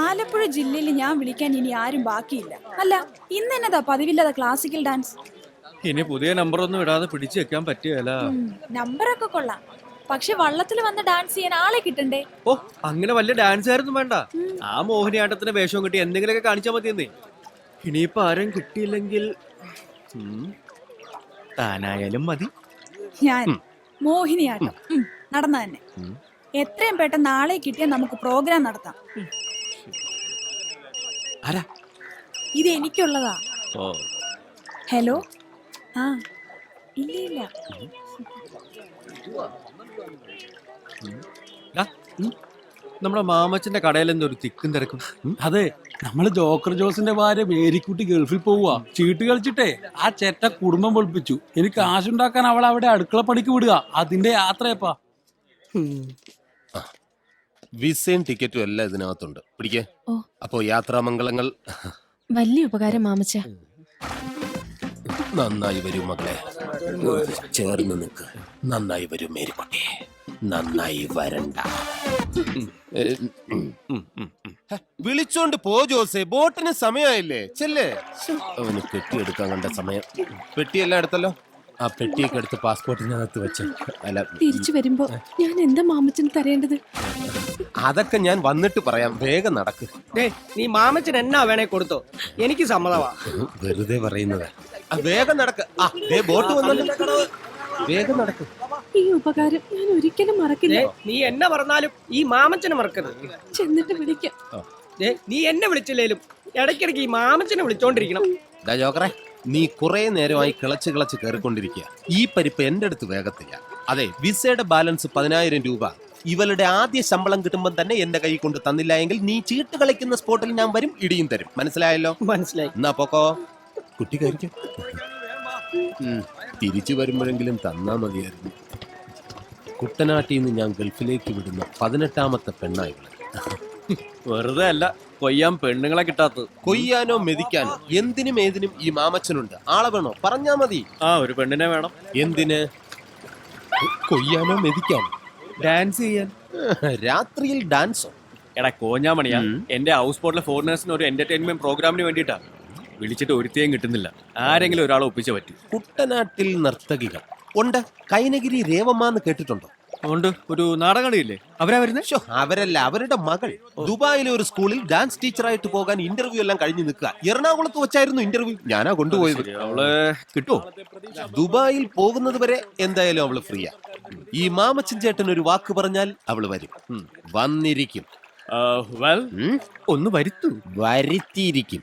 ആലപ്പുഴ ജില്ലയിൽ ഞാൻ വിളിക്കാൻ ഇനി ആരും ബാക്കിയില്ല. അല്ല ഇന്ന് എന്നതാ പതിവില്ലാതെ ക്ലാസിക്കൽ ഡാൻസ് ഇനി പുതിയ നമ്പർ ഒന്നും ഇടാതെ പിടിച്ചു വെക്കാൻ പറ്റിയല്ല നമ്പർ നമ്പറൊക്കെ കൊള്ളാം. പക്ഷെ വള്ളത്തിൽ വന്ന് ഡാൻസ് ചെയ്യാൻ ആളെ കിട്ടണ്ടേ? ഓ അങ്ങനെ വലിയ ഡാൻസ് ആയിരുന്നു വേണ്ട. ആ മോഹിനിയാട്ടത്തിന്റെ വേഷവും കിട്ടി എന്തെങ്കിലുമൊക്കെ കാണിച്ചാൽ മതിയെന്നേ. ഇനിയിപ്പോ ആരും കിട്ടിയില്ലെങ്കിൽ താനായാലും മതി. ഞാൻ മോഹിനിയാട്ടം. നടന്ന തന്നെ. എത്രയും പെട്ടെന്ന് നാളെ കിട്ടിയാൽ നമുക്ക് പ്രോഗ്രാം നടത്താം. ആരാ? ഇത് എനിക്കുള്ളതാ. ഓ. ഹലോ? ആ. ഇല്ല ഇല്ല. ഡാ, ഉം. നമ്മുടെ മാമച്ചന്റെ കടയിൽ എന്തോ ഒരു തിക്കും തിരക്കും. അതെ നമ്മൾ ജോക്കർ ജോസിന്റെ ഭാര്യ മേരിക്കുട്ടി ഗൾഫിൽ പോവുക ചീട്ട് കളിച്ചിട്ടേ ആ ചേട്ട കുടുംബം പൊളിപ്പിച്ചു. എനിക്ക് കാശുണ്ടാക്കാൻ അവൾ അവിടെ അടുക്കള പണിക്ക് വിടുക. അതിന്റെ യാത്രയപ്പാ. വിസയും ടിക്കറ്റും എല്ലാം ഇതിനകത്തുണ്ട്. പിടിക്കേ. ഓ. അപ്പോ യാത്രാമംഗളങ്ങൾ. വലിയ ഉപകാരം മാമച്ച. നന്നായി വരും മകളെ ചേർന്ന് നിൽക്ക്. നന്നായി വരും മേരിക്കുട്ടി. നന്നായി വരണ്ട. വിളിച്ചോണ്ട് പോ ജോസെ. ബോട്ടിന് സമയമായില്ലേ. ചെല്ലേ. അവന് കെട്ടിയെടുക്കാൻ കണ്ട സമയം. പെട്ടിയെല്ലാം എടുത്തല്ലോ? ആ പെട്ടിയൊക്കെ എടുത്ത് പാസ്പോർട്ടിനകത്ത് വെച്ച്. അല്ല തിരിച്ചു വരുമ്പോ ഞാൻ എന്താ മാമച്ചന് തരേണ്ടത്? അതൊക്കെ ഞാൻ വന്നിട്ട് പറയാം. വേഗം നടക്ക്. ഡേ നീ മാമച്ചൻ എന്നാ വേണേ കൊടുത്തോ? എനിക്ക് സമ്മതമാ വെറുതെ പറയുന്നത്. വേഗം നടക്ക്. ആ ദേ ബോട്ട് വേഗം നടക്ക്. ഈ ഉപകാരം ഞാൻ ഒരിക്കലും മറക്കില്ല. ദേ, നീ എന്നെ പറഞ്ഞാലും ഈ മാമച്ചനെ മറക്കരുത്. ചെന്നിട്ട് വിളിക്കാം. ദേ, നീ എന്നെ വിളിച്ചില്ലേലും ഇടയ്ക്കിടയ്ക്ക് ഈ മാമച്ചനെ വിളിച്ചോണ്ടിരിക്കണം. ജോക്കറെ. നീ കുറെ നേരമായി കിളച്ച് കിളച്ച് കയറിക്കൊണ്ടിരിക്കുക. ഈ പരിപ്പ് എന്റെ അടുത്ത് വേഗത്തില്ല. അതെ വിസയുടെ ബാലൻസ് പതിനായിരം രൂപ. ഇവളുടെ ആദ്യ ശമ്പളം കിട്ടുമ്പോൾ തന്നെ എന്റെ കൈ കൊണ്ട് തന്നില്ല എങ്കിൽ നീ ചീട്ട് കളിക്കുന്ന സ്പോട്ടിൽ ഞാൻ വരും ഇടിയും തരും. മനസ്സിലായല്ലോ? മനസ്സിലായി. എന്നാ പോക്കോ. കുട്ടി കഴിക്കും തിരിച്ചു വരുമ്പോഴെങ്കിലും തന്നാ മതിയായിരുന്നു. കുട്ടനാട്ടിൽ നിന്ന് ഞാൻ ഗൾഫിലേക്ക് വിടുന്ന പതിനെട്ടാമത്തെ പെണ്ണായി. വെറുതെ അല്ല കൊയ്യാൻ പെണ്ണുങ്ങളെ കിട്ടാത്തത്. കൊയ്യാനോ മെതിക്കാനോ എന്തിനും ഏതിനും ഈ മാമച്ചനുണ്ട്. ആളെ വേണോ? പറഞ്ഞാ മതി. ആ ഒരു പെണ്ണിനെ വേണം. എന്തിന്? കൊയ്യാനോ മെതിക്കാനോ? ഡാൻസ് ചെയ്യാൻ. രാത്രിയിൽ ഡാൻസോ? എടാ കോഞ്ഞാമണിയാ. മണിയാ എന്റെ ഹൗസ് ബോട്ടിലെ ഫോറിനേഴ്സിന് ഒരു എന്റർടൈൻമെന്റ് പ്രോഗ്രാമിന് വേണ്ടിട്ടാ വിളിച്ചിട്ട് ഒരുത്തേയും കിട്ടുന്നില്ല. ആരെങ്കിലും ഒരാളെ ഒപ്പിച്ചേ പറ്റൂ. കുട്ടനാട്ടിൽ നർത്തകികൾ. ഉണ്ട്. കൈനഗിരി രേവമ്മ എന്ന് കേട്ടിട്ടുണ്ടോ? അതുകൊണ്ട് ഒരു നാടകളിയില്ലേ അവരാ വരുന്നേ? ശ്ശോ, അവരല്ല അവരുടെ മകൾ. ദുബായിലെ ഒരു സ്കൂളിൽ ഡാൻസ് ടീച്ചറായിട്ട് പോകാൻ ഇന്റർവ്യൂ എല്ലാം കഴിഞ്ഞു നിൽക്കുക. എറണാകുളത്ത് വെച്ചായിരുന്നു ഇന്റർവ്യൂ ഞാനാ കൊണ്ടുപോയത്. അവൾ കിട്ടുമോ ദുബായിൽ പോകുന്നത് വരെ എന്തായാലും അവൾ ഫ്രീയാ ഈ മാമച്ചൻ ചേട്ടൻ ഒരു വാക്ക് പറഞ്ഞാൽ അവൾ വരും. ഉം, വന്നിരിക്കും. വെൽ ഉം, ഒന്ന് വരുത്തു. വരുത്തിയിരിക്കും.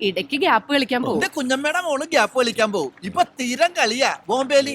ഇടയ്ക്ക് ഗ്യാപ്പ് കളിക്കാൻ പോകും കുഞ്ഞമ്മയുടെ മോൾ ഗ്യാപ്പ് കളിക്കാൻ പോകും ഇപ്പൊ തീരം കളിയാ. ബോംബേലി.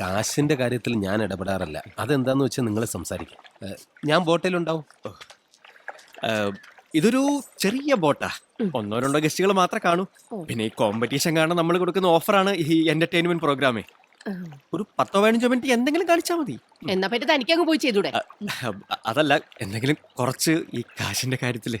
കാശിന്റെ കാര്യത്തിൽ ഞാൻ ഇടപെടാറില്ല. അതെന്താന്ന് വെച്ചാൽ നിങ്ങൾ സംസാരിക്കും. ഞാൻ ബോട്ടിലുണ്ടാവും. ഉണ്ടാവും ഇതൊരു ചെറിയ ബോട്ടാ. ഒന്നോ രണ്ടോ ഗസ്റ്റുകൾ മാത്രമേ കാണൂ. പിന്നെ ഈ കോമ്പറ്റീഷൻ കാരണം നമ്മൾ കൊടുക്കുന്ന ഓഫറാണ് ഈ എന്റർടൈൻമെന്റ് പ്രോഗ്രാമേ ഒരു പത്തോ പതിനഞ്ചോ മിനിറ്റ് എന്തെങ്കിലും കാണിച്ചാൽ മതി. എന്നാ പറ്റി തനിക്കങ്ങ് പോയി ചെയ്തൂടെ? അതല്ല എന്തെങ്കിലും കുറച്ച് ഈ കാശിന്റെ കാര്യത്തിൽ.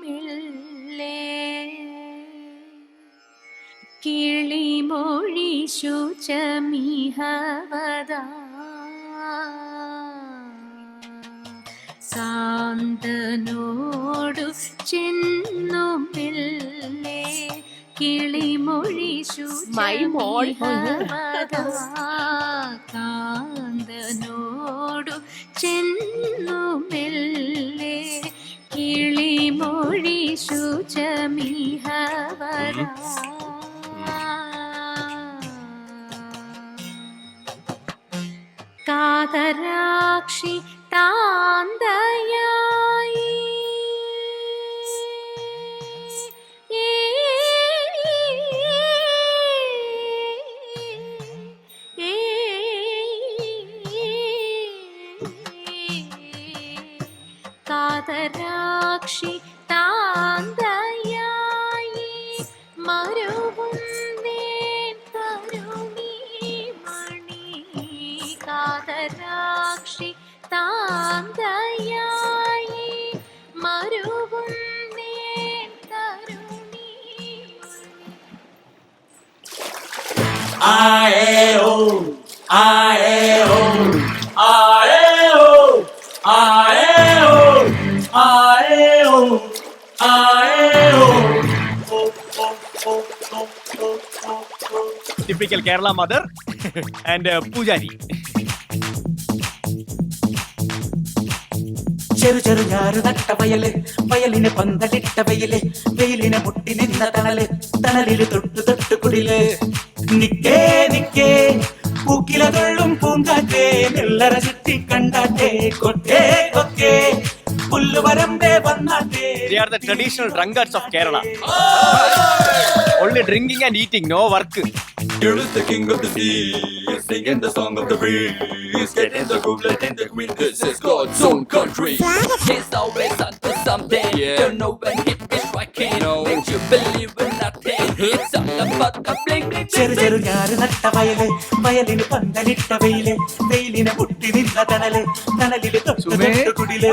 മെല്ലെ കിളിമൊഴി ശുചമിഹവദാ സാന്തനോടു ചെന്നു മെല്ലെ കിളിമൊഴി. ശുചമിഹവദാ കാന്തനോടു ചെന്നു മെല്ലെ കിളിമൊഴി ശുചമിഹവരാ കാതരാക്ഷി താന്തയായി. കാതരാക്ഷി താന്തയായി മരുവും നേൻ കരുണി മണി. കാതരാക്ഷി താന്തയായി മരുവും നേൻ കരുണി മണി. ടിപ്പിക്കൽ കേരള മദർ ആൻഡ് പൂജാരി ചെറു ചെറു ഞാറ് നട്ട വയൽ വയലിന് പന്തലിട്ട വെയിൽ വെയിലിനെ മുട്ടി നിന്ന തണൽ തണലിൽ തൊട്ടു തൊട്ടു കുടിൽ നിക്കേ നിക്കേ പൂക്കിലതുള്ളും പൂങ്കാറ്റേ നെല്ലറ ചുറ്റി കണ്ടാറ്റേ കൊട്ടേ കൊക്കേ പുല്ലുവരമ്പേ വന്നാട്ടേ They are the traditional drunkards of Kerala. Only drinking and eating, no work. Here is the king of the sea, singing the song of the breeze, getting the groove, letting the queen. This is God's own country. It's always onto something. Yeah. Don't know when hit is striking. No. Makes you believe in nothing. It's all about the bling bling ചെറു bling. ചെറു ഞാറ് നട്ട വയല് വയലിന് പന്തലിട്ട വെയില് വെയിലിനെ മുട്ടി നിന്ന തണല് തണലില് തൊട്ടു തൊട്ടു കുടില്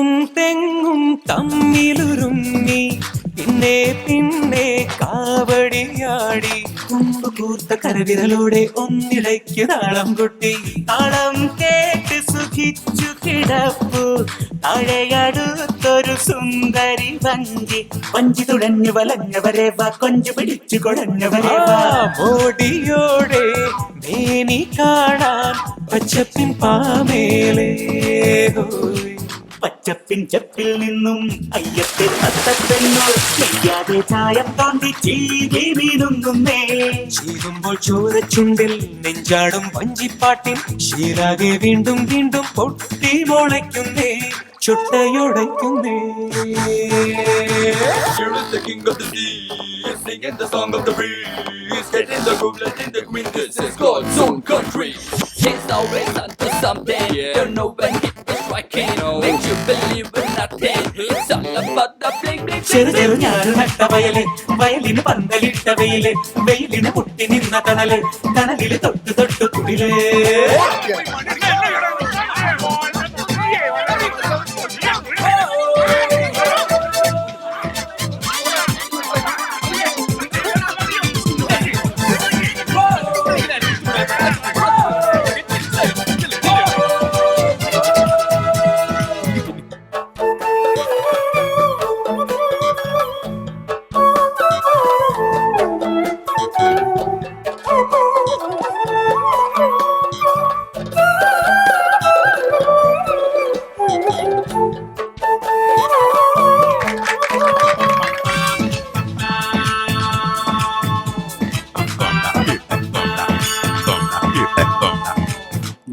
എങ്ങും തെങ്ങും തമ്മിലുരുങ്ങി പിന്നെ പിന്നെ കാവടിയാടി. മുമ്പ് കൂർത്ത കരവിരലോടെ ഒന്നിടയ്ക്ക് താളം കൊട്ടി. താളം കേട്ട് സുഖിച്ചു കിടപ്പു. താഴെയടുത്തൊരു സുന്ദരി വഞ്ചി. വഞ്ചി തുഴഞ്ഞു വലഞ്ഞവരെ വാ കൊഞ്ചു പിടിച്ചു കൊടഞ്ഞവരെ മോടിയോടെ മേനി കാണാൻ പച്ചപ്പിൻ പാമേലേ പച്ചപ്പിൻ ചപ്പിൽ നിന്നും അയ്യത്തെ തത്തപ്പെണ്ണോ ചെയ്യാതെ ചായം തോണ്ടി ചീകി വീണുങ്ങുന്നേ ചീകുമ്പോൾ ചോരച്ചുണ്ടിൽ നെഞ്ചാടും വഞ്ചിപ്പാട്ടിൽ ശീലാകെ വീണ്ടും വീണ്ടും പൊട്ടി മുളയ്ക്കുന്നേ ചുട്ടയുടയ്ക്കുന്നേ is the king of the sea, singing the song of the breeze. getting the groove, let in the queen. This is God's own country. He's always under something Yeah. Don't know when it is striking No. you believe in nothing It's all about the bling bling ചെറു ചെറു ഞാറ് നട്ട വയൽ വയലിന് പന്തലിട്ട വെയിൽ വെയിലിന് പൊട്ടി നിന്ന തണൽ തണലിൽ തൊട്ടു തൊട്ടു കുടിൽ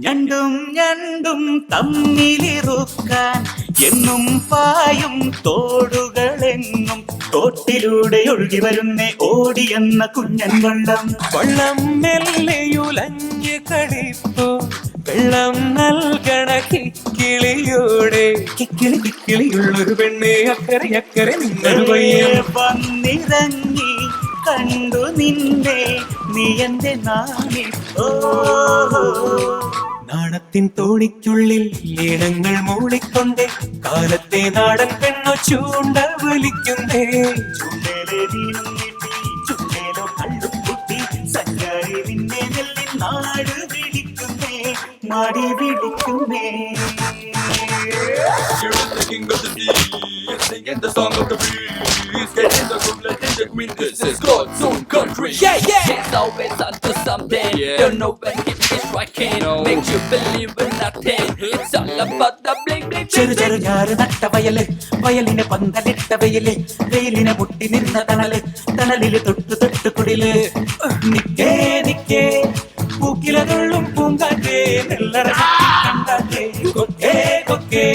ഞണ്ടും ഞണ്ടും തമ്മിലിറുക്കാൻ എന്നും പായും തോടുകളെങ്ങും തോട്ടിലൂടെ ഒഴുകി വരുന്നേ ഓടിയെന്ന കുഞ്ഞൻ വെള്ളം. വള്ളം മെല്ലയുലഞ്ഞ് കളിപ്പോ. വെള്ളം നൽകണ കിക്കിളിയോടെ. കിക്കിളി കിക്കിളിയുള്ളൊരു പെണ്ണെ അക്കരെ അക്കരെ നിങ്ങൾ വന്നിറങ്ങി കണ്ടു നിന്നെ നീ എന്റെ നാളി ഓ. നാണത്തിൻ തോണിക്കുള്ളിൽ ലീണങ്ങൾ മൂളിക്കൊണ്ടേ കാലത്തെ നാടൻ പെണ്ണു ചൂണ്ട വലിക്കുന്നേ. നാട് പിടിക്കുന്നേ നീട്ടി ചുണ്ടേലോ the song of the breeze. Get in the groove, let in the queen. This is God's own country. Yeah, yeah. It's always onto something. Don't know when hit is striking. Makes you believe in nothing. It's all about the bling bling ചെറു. ചെറു ഞാറ് നട്ട വയൽ വയലിനെ പന്തലിട്ട വെയിൽ വെയിലിനെ മുട്ടി നിന്ന തണൽ തണലിൽ തൊട്ട് തൊട്ട് കുടിൽ നിക്കേ നിക്കേ പൂക്കിലതുള്ളും പൂങ്കാറ്റേ നെല്ലറ കൊക്കേ കൊക്കേ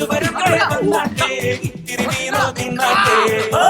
പുല്ലുവരുകളെ വന്നാട്ടേ ഇത്തിരി മീനോ തിന്നാട്ടേ ഓ